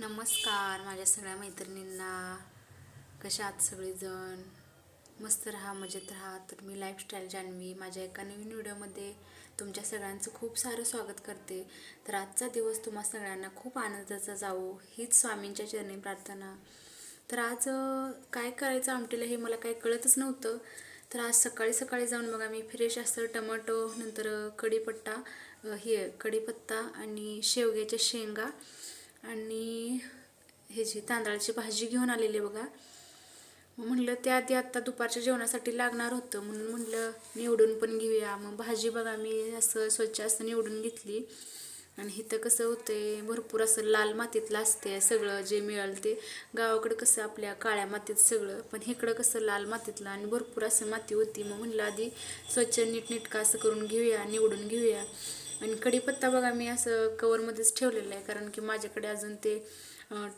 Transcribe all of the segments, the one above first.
नमस्कार माझ्या सगळ्या मैत्रिणींना. कशा आहात सगळेजण? मस्त राहा मजेत राहा. तर मी लाईफस्टाईल जान्हवी. माझ्या एका नवीन व्हिडिओमध्ये तुमच्या सगळ्यांचं खूप सारं स्वागत करते. तर आजचा दिवस तुम्हा सगळ्यांना खूप आनंदाचा जावो हीच स्वामींच्या चरणी प्रार्थना. तर आज काय करायचं आमटीला हे मला काही कळतच नव्हतं. तर आज सकाळी सकाळी जाऊन बघा मी फ्रेश असं टमाटो नंतर कढीपट्टा कढीपत्ता हे कढीपत्ता आणि शेवग्याच्या शेंगा आणि ह्याची तांदळाची भाजी घेऊन आलेली बघा. मग म्हणलं ते आधी आत्ता दुपारच्या जेवणासाठी लागणार होतं. म्हणून म्हणलं निवडून पण घेऊया. मग भाजी बघा मी असं स्वच्छ असं निवडून घेतली. आणि इथं कसं होतंय भरपूर असं लाल मातीतलं असते सगळं जे मिळेल ते. गावाकडं कसं आपल्या काळ्या मातीत सगळं पण इकडं कसं लाल मातीतलं आणि भरपूर असं माती होती. मग म्हणलं आधी स्वच्छ नीटनेटका असं करून घेऊया निवडून घेऊया. आणि कढीपत्ता बघा मी असं कवरमध्येच ठेवलेला आहे कारण की माझ्याकडे अजून ते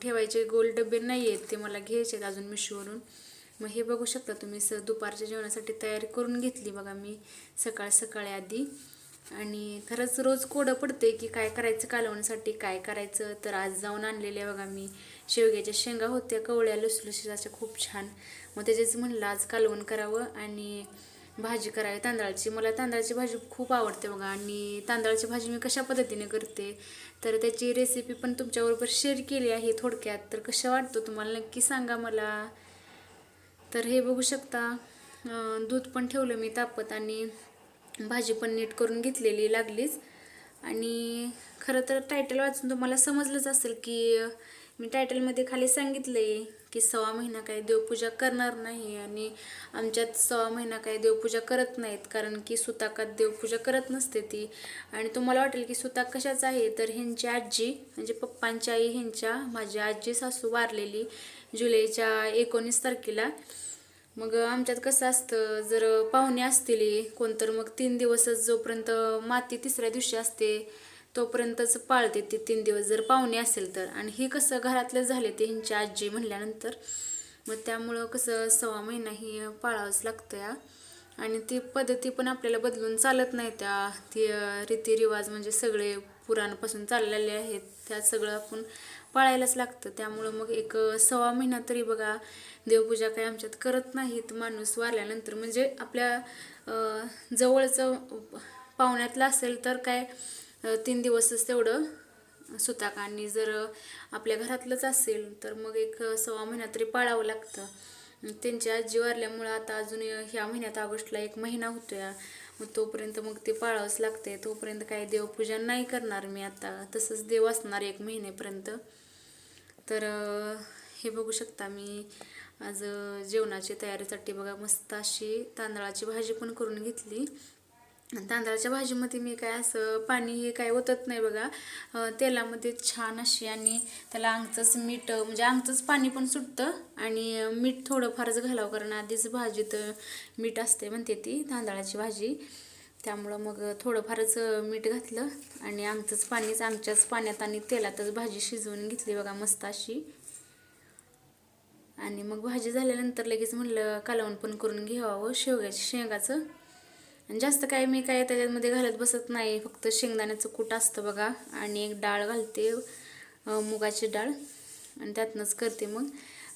ठेवायचे गोल डबे नाही आहेत ते मला घ्यायचे आहेत अजून मिशोवरून. मग हे बघू शकता तुम्ही स दुपारच्या जेवणासाठी तयारी करून घेतली बघा मी सकाळ सकाळी आधी. आणि खरंच रोज कोडं पडते की काय करायचं कालवण्यासाठी काय करायचं. तर आज जाऊन आणलेले बघा मी शेवग्याच्या शेंगा होत्या कवळ्या लुसलुशीत अशा खूप छान. मग त्याच्याच म्हणलं आज कालवण करावं आणि भाजी करावी तांदळाची. मला तांदळाची भाजी खूप आवडते बघा. आणि तांदळाची भाजी मी कशा पद्धतीने करते तर त्याची रेसिपी पण तुमच्याबरोबर शेअर केली आहे थोडक्यात. तर कशा वाटतो तुम्हाला? नक्की सांगा मला. तर हे बघू शकता दूध पण ठेवलं मी तापत आणि भाजी पण नीट करून घेतलेली लागलीच. आणि खरं तर टायटल वाचून तुम्हाला समजलंच असेल की मी टायटलमध्ये खाली सांगितलं आहे की सव्वा महिना काही देवपूजा करणार नाही आणि आमच्यात सव्वा महिना काही देवपूजा करत नाहीत कारण की सुताकात देवपूजा करत नसते ती. आणि तुम्हाला वाटेल की सुताक कशाच आहे तर ह्यांची आजी म्हणजे पप्पांची आई ह्यांच्या माझी आजी सासू वारलेली जुलैच्या एकोणीस तारखेला. मग आमच्यात कसं असतं जर पाहुणे असतील कोणतर मग तीन दिवसच जोपर्यंत माती तिसऱ्या दिवशी असते तोपर्यंतच पाळते ते तीन दिवस. जर पाहुणे असेल तर. आणि हे कसं घरातलं झाले ते ह्यांची आजी म्हणल्यानंतर मग त्यामुळं कसं सव्वा महिना ही पाळावंच लागतं या आणि ती पद्धती पण आपल्याला बदलून चालत नाही त्या. ती रीतिरिवाज म्हणजे सगळे पुराणापासून चाललेले आहेत. त्या सगळं आपण पाळायलाच लागतं. त्यामुळं मग एक सव्वा महिना तरी बघा देवपूजा काही आमच्यात करत नाहीत. माणूस वारल्यानंतर म्हणजे आपल्या जवळचं पाहुण्यातलं असेल तर काय तीन दिवसच तेवढं सुताक आणि जर आपल्या घरातलंच असेल तर मग एक सव्वा महिना तरी पाळावं लागतं. त्यांची आजी वारल्यामुळं आता अजून ह्या महिन्यात ऑगस्टला एक महिना होतोय. मग तोपर्यंत मग ते पाळावंच लागते तोपर्यंत काही देवपूजन नाही करणार मी आता. तसंच देव असणार एक महिनेपर्यंत. तर हे बघू शकता मी. आज जेवणाची तयारीसाठी बघा मस्त अशी तांदळाची भाजी पण करून घेतली. तांदळाच्या भाजीमध्ये मी काय असं पाणी हे काय ओतत नाही बघा. तेलामध्ये छान अशी आणि त्याला अंगचंच मीठ म्हणजे अंगचंच पाणी पण सुटतं आणि मीठ थोडंफारच घालावं कारण आधीच भाजीत मीठ असते म्हणते ती तांदळाची भाजी. त्यामुळं मग थोडंफारच मीठ घातलं आणि आमचंच पाणीच आमच्याच पाण्यात आणि तेलातच भाजी शिजवून घेतली बघा मस्त अशी. आणि मग भाजी झाल्यानंतर लगेच म्हणलं कालवण पण करून घ्यावं शेवग्याच्या शेंगाचं. आणि जास्त काय मी काय त्याच्यामध्ये घालत बसत नाही. फक्त शेंगदाण्याचं कूट असतं बघा. आणि एक डाळ घालते. मुगाची डाळ. आणि त्यातनंच करते मग.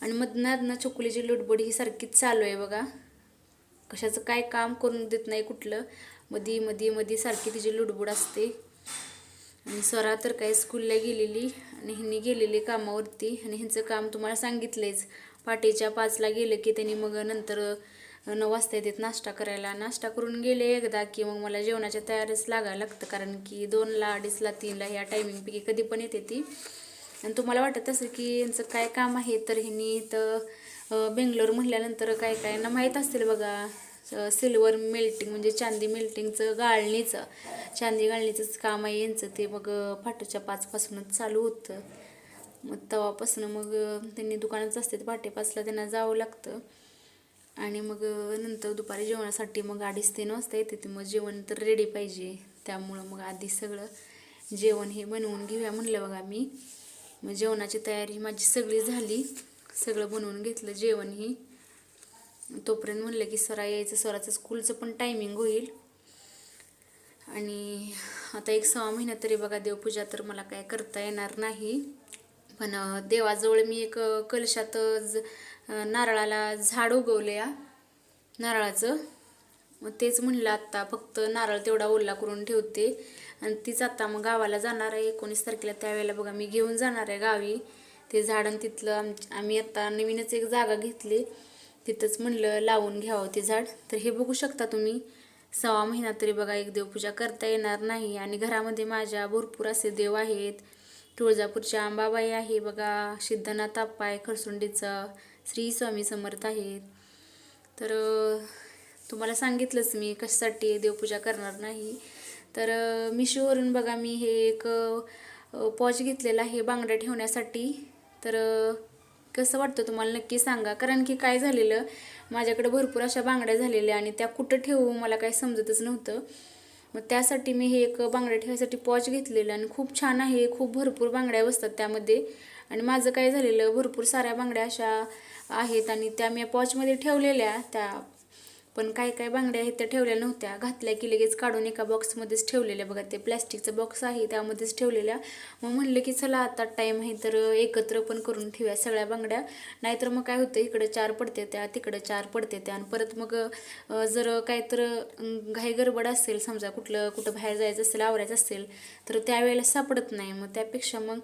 आणि मधनं अधनं चकुलीची लुडबुड ही सारखीच चालू आहे बघा. कशाचं काय काम करून देत नाही कुठलं. मधी मधी मधी सारखी तिची लुडबुड असते. आणि स्वरा तर काय स्कूलला गेलेली आणि ह्यांनी गेलेली कामावरती. आणि ह्यांचं काम तुम्हाला सांगितलंच पहाटेच्या पाचला गेलं की त्यांनी मग नंतर नऊ वाजता येतात नाश्ता करायला. नाश्ता करून गेले एकदा की मग मला जेवणाच्या तयारीच लागायला लागतं. कारण की दोनला अडीचला तीनला ह्या टायमिंगपैकी कधी पण येते ती. आणि तुम्हाला वाटत असेल की यांचं काय काम आहे तर ह्यांनी तर बेंगलोर म्हटल्यानंतर काय काय ना माहीत असतील बघा. सिल्वर मेल्टिंग म्हणजे चांदी मेल्टिंगचं गाळणीचं. चांदी गाळणीचंच काम आहे यांचं. ते मग फाटोच्या पाचपासूनच चालू होतं. मग तेव्हापासून मग त्यांनी दुकानात असते पहाटे पाचला त्यांना जावं लागतं. आणि मग नंतर दुपारी जेवणासाठी मग अडीच तीन वाजता येते ते. मग जेवण तर रेडी पाहिजे. त्यामुळं मग आधी सगळं जेवण हे बनवून घेऊया म्हणलं बघा मी. मग जेवणाची तयारी माझी सगळी झाली. सगळं बनवून घेतलं जेवण ही. तोपर्यंत म्हणलं की सरा यायचं स्वराचं स्कूलचं पण टायमिंग होईल. आणि आता एक सहा महिना तरी बघा देवपूजा तर मला काय करता येणार नाही. पण देवाजवळ मी एक कलशात ज- नारळाला झाड उगवले या नारळाचं. मग तेच म्हणलं आत्ता फक्त नारळ तेवढा ओला करून ठेवते. आणि तीच आत्ता मग गावाला जाणार आहे. एकोणीस तारखेला त्यावेळेला बघा मी घेऊन जाणार आहे गावी. ते झाड आणि तिथलं आम आम्ही आत्ता नवीनच एक जागा घेतली. तिथंच म्हणलं लावून घ्यावं ते झाड. तर हे बघू शकता तुम्ही. सव्वा महिना तरी बघा एक देवपूजा करता येणार नाही. आणि घरामध्ये माझ्या भरपूर असे देव आहेत. तुळजापूरच्या आंबाबाई आहे बघा सिद्धनाथ आप्पा आहे खरसुंडीचं. श्री स्वामी समर्थ आहेत. तर तुम्हाला सांगितलंच मी कशासाठी देवपूजा करणार नाही. तर मिशोवरून बघा मी हे एक पॉच घेतलेला आहे बांगड्या ठेवण्यासाठी. तर कसं वाटतं तुम्हाला नक्की सांगा. कारण की काय झालेलं माझ्याकडे भरपूर अशा बांगड्या झालेल्या आणि त्या कुठं ठेवू मला काही समजतच नव्हतं. मग त्यासाठी मी हे एक बांगड्या ठेवायसाठी पॉच घेतलेलं आणि खूप छान आहे खूप भरपूर बांगड्या बसतात त्यामध्ये. आणि माझं काय झालेलं भरपूर साऱ्या बांगड्या अशा आहेत आणि त्या मी पॉचमध्ये ठेवलेल्या त्या पण काय काय बांगड्या आहेत त्या ठेवल्या नव्हत्या. घातल्या की लगेच काढून एका बॉक्समध्येच ठेवलेल्या. बघा ते प्लॅस्टिकचं बॉक्स आहे त्यामध्येच ठेवलेल्या. मग म्हणलं की चला आता टाईम आहे तर एकत्र पण करून ठेवूया सगळ्या बांगड्या. नाहीतर मग काय होतं इकडं चार पडते त्या तिकडं चार पडते त्या. आणि परत मग जर काय तर घाई गडबड असेल समजा कुठलं कुठं बाहेर जायचं असेल आवरायचं असेल तर त्यावेळेला सापडत नाही. मग त्यापेक्षा मग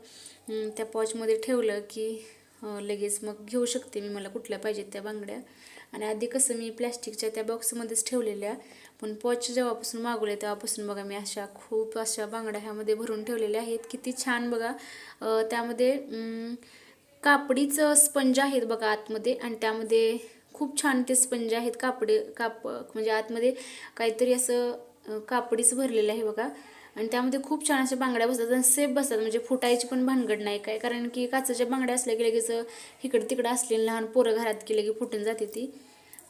त्या पॉचमध्ये ठेवलं की लगेच मग घेऊ शकते मी मला कुठल्या पाहिजेत त्या बांगड्या. आणि आधी कसं मी प्लॅस्टिकच्या त्या बॉक्समध्येच ठेवलेल्या पण पॉच जेव्हापासून मागवले तेव्हापासून बघा मी अशा खूप अशा बांगड्या ह्यामध्ये भरून ठेवलेल्या आहेत. किती छान बघा. त्यामध्ये कापडीचं स्पंज आहेत बघा आतमध्ये आणि त्यामध्ये खूप छान ते स्पंज आहेत कापडी काप म्हणजे आतमध्ये काहीतरी असं कापडीच भरलेलं आहे बघा. आणि त्यामध्ये खूप छान अशा बांगड्या बसतात आणि सेफ बसतात म्हणजे फुटायची पण भानगड नाही काय. कारण की काचेच्या बांगड्या असल्या की लगेच इकडं तिकडं असले लहान पोरं घरात की लगे फुटून जाते ती.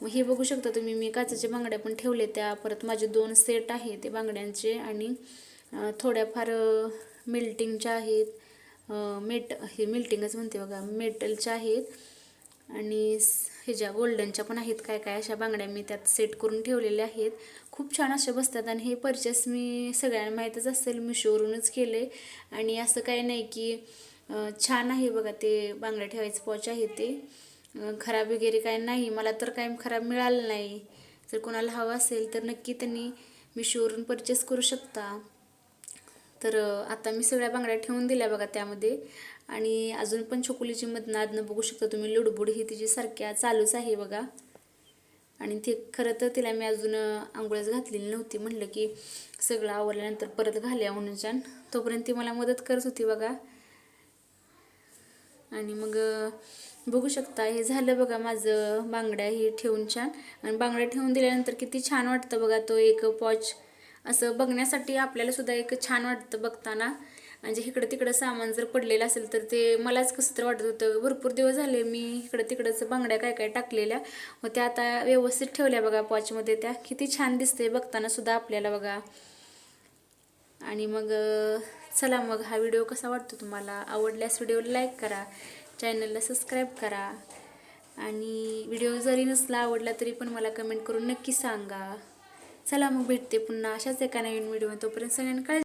मग हे बघू शकता तुम्ही मी काचेच्या बांगड्या पण ठेवले त्या. परत माझे दोन सेट आहे ते बांगड्यांचे आणि थोड्याफार मिल्टिंगच्या आहेत. मेट हे मिल्टिंगच म्हणते बघा मेटलच्या आहेत. आणि ह्याच्या गोल्डनच्या पण आहेत काय काय अशा बांगड्या मी त्यात सेट करून ठेवलेल्या आहेत. खूप छान अशा बसतात आणि हे परचेस मी सगळ्यांना माहीतच असेल मिशोवरूनच केले आणि असं काही नाही की छान आहे बघा ते बांगड्या ठेवायचं पॉच आहे ते. खराब वगैरे काय नाही मला तर काय खराब मिळालं नाही. जर कोणाला हवं असेल तर नक्की त्यांनी मिशोवरून परचेस करू शकता. तर आता मी सगळ्या बांगड्या ठेवून दिल्या बघा त्यामध्ये. आणि अजून पण छोकुलीची मधनं बघू शकता तुम्ही. लुडबुड ही तिची सारख्या चालूच आहे बघा. आणि ते खरं तर तिला मी अजून आंघोळच घातलेली नव्हती. म्हणलं की सगळं आवरल्यानंतर परत घाल्या म्हणून छान. तोपर्यंत ती मला मदत करत होती बघा. आणि मग बघू शकता हे झालं बघा माझं बांगड्या हे ठेवून छान. आणि बांगड्या ठेवून दिल्यानंतर किती छान वाटतं बघा तो एक पॉच. असं बघण्यासाठी आपल्याला सुद्धा एक छान वाटतं बघताना. म्हणजे इकडं तिकडं सामान जर पडलेलं असेल तर ते मलाच कसं तर वाटत होतं. भरपूर दिवस झाले मी इकडं तिकडंच बांगड्या काय काय टाकलेल्या. मग त्या आता व्यवस्थित ठेवल्या बघा पॉचमध्ये त्या. किती छान दिसते बघताना सुद्धा आपल्याला बघा. आणि मग चला मग हा व्हिडिओ कसा वाटतो तुम्हाला? आवडल्यास व्हिडिओला लाईक करा. चॅनलला सबस्क्राईब करा. आणि व्हिडिओ जरी नसला आवडला तरी पण मला कमेंट करून नक्की सांगा. चला मग भेटते पुन्हा अशाच एका नवीन व्हिडिओ तोपर्यंत सगळ्यांना काय